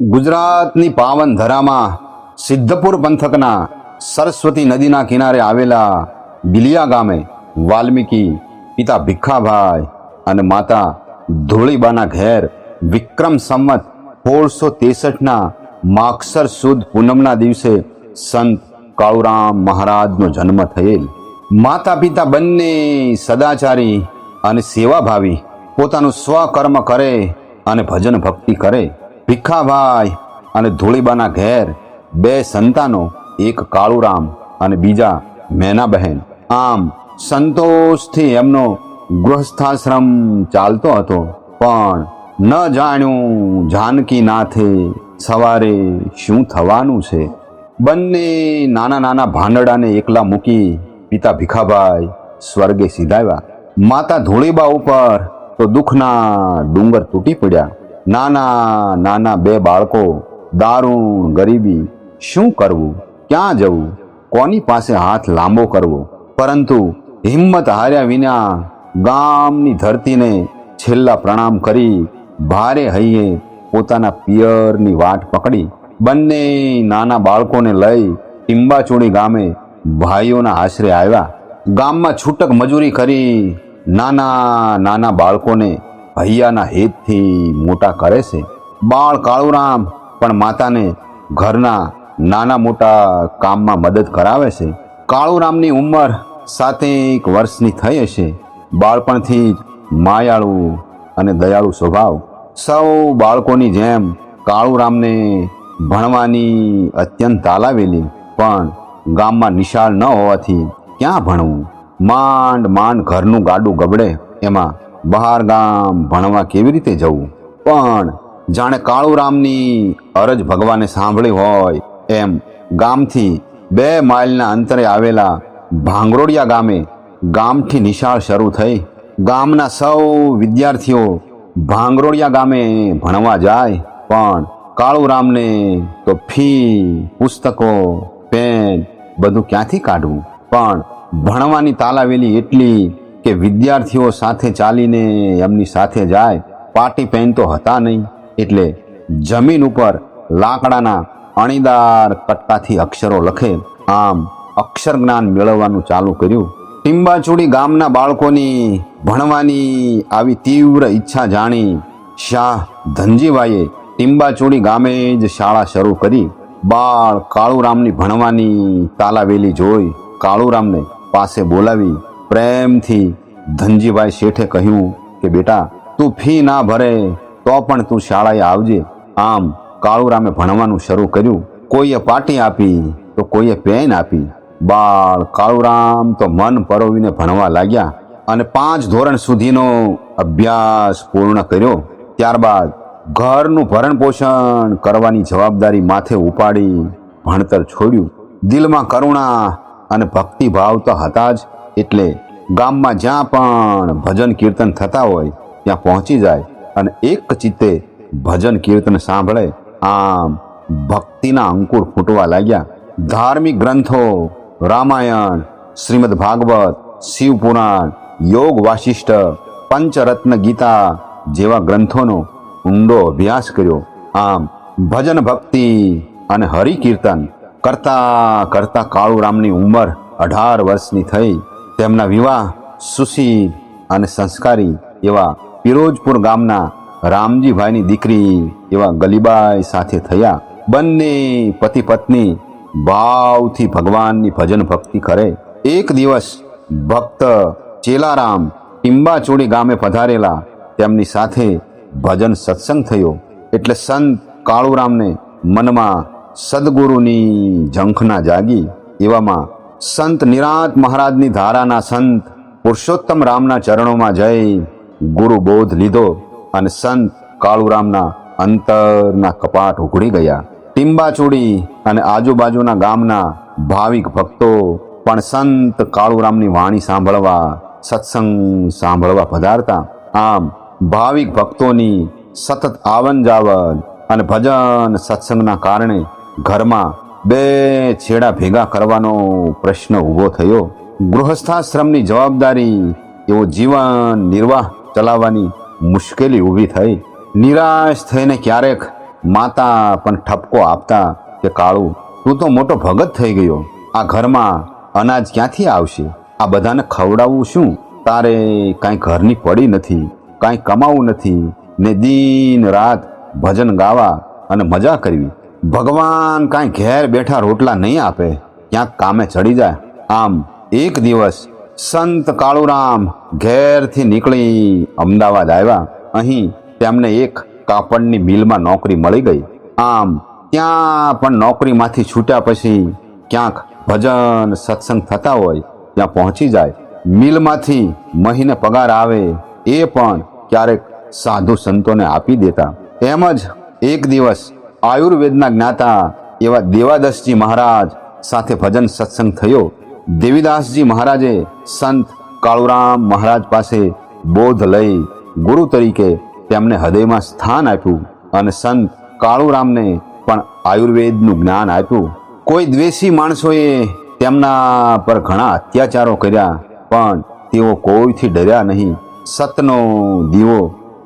ગુજરાતની પાવન ધરામાં સિદ્ધપુર પંથકના સરસ્વતી નદીના કિનારે આવેલા બિલિયા ગામે વાલ્મીકી પિતા ભીખાભાઈ અને માતા ધૂળીબાના ઘેર વિક્રમ સંમત સોળસો તેસઠના માક્ષર સુદ પૂનમના દિવસે સંત કાળુરામ મહારાજનો જન્મ થયેલ. માતા પિતા બંને સદાચારી અને સેવાભાવી પોતાનું સ્વકર્મ કરે અને ભજન ભક્તિ કરે. ભીખાભાઈ અને ધૂળીબાના ઘેર બે સંતાનો, એક કાળુરામ અને બીજા મેનાબહેન. આમ સંતોષથી એમનો ગૃહસ્થાશ્રમ ચાલતો હતો. પણ ન જાણ્યું જાનકી નાથે સવારે શું થવાનું છે. બંને નાના નાના ભાંડડાને એકલા મૂકી પિતા ભીખાભાઈ સ્વર્ગે સીધાવ્યા. માતા ધૂળીબા ઉપર તો દુઃખના ડુંગર તૂટી પડ્યા. નાના નાના બે બાળકો, દારૂણ, ગરીબી, શું કરવું? ક્યાં જવું? કોની પાસે હાથ લાંબો કરવો? પરંતુ હિંમત હાર્યા વિના ગામની ધરતીને છેલ્લા પ્રણામ કરી ભારે હૈયે પોતાના પિયરની વાટ પકડી. બંને નાના બાળકોને લઈ ટીંબાચોડી ગામે ભાઈઓના આશરે આવ્યા. ગામમાં છૂટક મજૂરી કરી નાના નાના બાળકોને ભૈયાના હિતથી મોટા કરે છે. બાળ કાળુરામ પણ માતાને ઘરના નાના મોટા કામમાં મદદ કરાવે છે. કાળુરામની ઉંમર સાતેક વર્ષની થઈ હશે. બાળપણથી જ માયાળુ અને દયાળુ સ્વભાવ. સૌ બાળકોની જેમ કાળુરામને ભણવાની અત્યંત તાલાવેલી, પણ ગામમાં નિશાળ ન હોવાથી ક્યાં ભણવું? માંડ માંડ ઘરનું ગાડું ગબડે. એમાં બહાર ગામ ભણવા કેવી રીતે જવું? પણ જાણે કાળુરામની અરજ ભગવાને સાંભળી હોય એમ ગામથી બે માઇલના અંતરે આવેલા ભાંગરોડિયા ગામે ગામથી નિશાળ શરૂ થઈ. ગામના સૌ વિદ્યાર્થીઓ ભાંગરોડિયા ગામે ભણવા જાય. પણ કાળુરામને તો ફી, પુસ્તકો, પેન બધું ક્યાંથી કાઢવું? પણ ભણવાની તાલાવેલી એટલી કે વિદ્યાર્થીઓ સાથે ચાલીને એમની સાથે જાય પાર્ટી પેન તો હતા નહીં. એટલે જમીન ઉપર લાકડાના અણીદાર કટ્ટાથી અક્ષરો લખે, આમ અક્ષર જ્ઞાન મેળવવાનું ચાલુ કર્યું. ટીંબાચુડી ગામના બાળકોની ભણવાની આવી તીવ્ર ઈચ્છા જાણી શાહ ધનજીભાઈએ ટીંબાચુડી ગામે જ શાળા શરૂ કરી. બાળ કાળુરામની ભણવાની તાલાવેલી જોઈ કાળુરામને પાસે બોલાવી પ્રેમથી ધનજીભાઈ શેઠે કહ્યું કે, બેટા, તું ફી ના ભરે, તો પણ તું શાળાએ આવજે. આમ કાળુરામે ભણવાનું શરૂ કર્યું. કોઈએ પાટી આપી, તો કોઈએ પેન આપી. બાળ કાળુરામ તો મન પરોવીને ભણવા લાગ્યા અને પાંચ ધોરણ સુધીનો અભ્યાસ પૂર્ણ કર્યો. ત્યારબાદ ઘરનું ભરણ પોષણ કરવાની જવાબદારી માથે ઉપાડી ભણતર છોડ્યું. દિલમાં કરુણા અને ભક્તિભાવ તો હતા જ. એટલે ગામમાં જ્યાં પણ ભજન કીર્તન થતા હોય, ત્યાં પહોંચી જાય અને એક ચિત્તે ભજન કીર્તન સાંભળે, આમ ભક્તિના અંકુર ફૂટવા લાગ્યા. ધાર્મિક ગ્રંથો, રામાયણ, શ્રીમદ ભાગવત શિવપુરાણ યોગ વાશિષ્ઠ પંચરત્ન ગીતા જેવા ગ્રંથોનો ઊંડો અભ્યાસ કર્યો. આમ ભજન ભક્તિ અને હરિકીર્તન કરતા કરતા કાળુરામની ઉંમર અઢાર વર્ષની થઈ. તેમના વિવાહ સુશીલ અને સંસ્કારી એવા પિરોજપુર ગામના રામજીભાઈની દીકરી એવા ગલીબાઈ સાથે થયા. બંને પતિ પત્ની ભાવથી ભગવાનની ભજન ભક્તિ કરે. એક દિવસ ભક્ત ચેલારામ ટિંબાચોડી ગામે પધારેલા તેમની સાથે ભજન સત્સંગ થયો. એટલે સંત કાળુરામને મનમાં સદગુરુની ઝંખના જાગી. એવામાં સંત નિરાંત મહારાજની ધારાના સંત પુરુષોત્તમ રામના ચરણોમાં જઈ ગુરુ બોધ લીધો અને સંત કાળુરામના અંતરના કપાટ ઉઘડી ગયા. ટિંબાચોડી અને આજુબાજુના ગામના ભાવિક ભક્તો પણ સંત કાળુરામની વાણી સાંભળવા, સત્સંગ સાંભળવા પધારતા. આમ ભાવિક ભક્તોની સતત આવન જાવન અને ભજન સત્સંગના કારણે ઘરમાં બે છેડા ભેગા કરવાનો પ્રશ્ન ઊભો થયો. ગૃહસ્થાશ્રમની જવાબદારી એવો જીવન નિર્વાહ ચલાવવાની મુશ્કેલી ઊભી થઈ. નિરાશ થઈને ક્યારેક માતા પણ ઠપકો આપતા કે, કાળું, તું તો મોટો ભગત થઈ ગયો. આ ઘરમાં અનાજ ક્યાંથી આવશે? આ બધાને ખવડાવવું શું? તારે કાંઈ ઘરની પડી નથી, કાંઈ કમાવું નથી. ને દિન રાત ભજન ગાવા અને મજા કરવી. ભગવાન કાંઈ ઘેર બેઠા રોટલા નહીં આપે, ક્યાંક કામે ચડી જાય. આમ એક દિવસ સંત કાળુરામ ઘેરથી નીકળી અમદાવાદ આવ્યા. અહીં તેમને એક કાપડની મિલમાં નોકરી મળી ગઈ. આમ ત્યાં પણ નોકરીમાંથી છૂટ્યા પછી ક્યાંક ભજન સત્સંગ થતા હોય, ત્યાં પહોંચી જાય. મિલમાંથી મહિને પગાર આવે એ પણ ક્યારેક સાધુ સંતોને આપી દેતા. એમ જ એક દિવસ આયુર્વેદના જ્ઞાતા એવા દેવાદાસજી મહારાજ સાથે ભજન સત્સંગ થયો. દેવીદાસજી મહારાજે સંત કાળુરામ મહારાજ પાસે બોધ લઈ ગુરુ તરીકે તેમને હૃદયમાં સ્થાન આપ્યું અને સંત કાળુરામને પણ આયુર્વેદનું જ્ઞાન આપ્યું. કોઈ દ્વેષી માણસોએ તેમના પર ઘણા અત્યાચારો કર્યા, પણ તેઓ કોઈથી ડર્યા નહીં. સતનો દીવો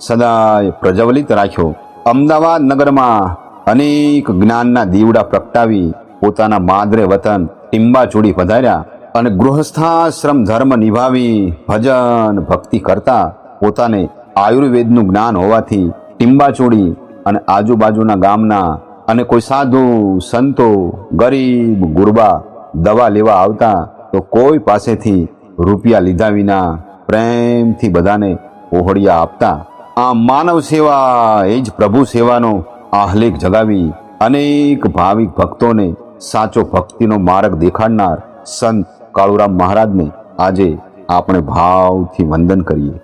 સદાય પ્રજ્વલિત રાખ્યો. અમદાવાદ નગરમાં અનેક જ્ઞાનના દીવડા પ્રગટાવી પોતાના માદરે વતન ટિંબાચોડી પધાર્યા અને ગૃહસ્થાશ્રમ ધર્મ નિભાવી ભજન ભક્તિ કરતા પોતાને આયુર્વેદનું જ્ઞાન હોવાથી ટિંબાચોડી અને આજુબાજુના ગામના અને કોઈ સાધુ, સંતો, ગરીબ, ગુરબા દવા લેવા આવતા તો કોઈ પાસેથી રૂપિયા લીધા વિના પ્રેમથી બધાને ઓહળિયા આપતા. આ માનવ સેવા, એ જ પ્રભુ સેવાનો આહલેખ જગાવી અનેક ભાવિક ભક્તોને સાચો ભક્તિનો માર્ગ દેખાડનાર સંત કાળુરામ મહારાજને આજે આપણે ભાવથી વંદન કરીએ.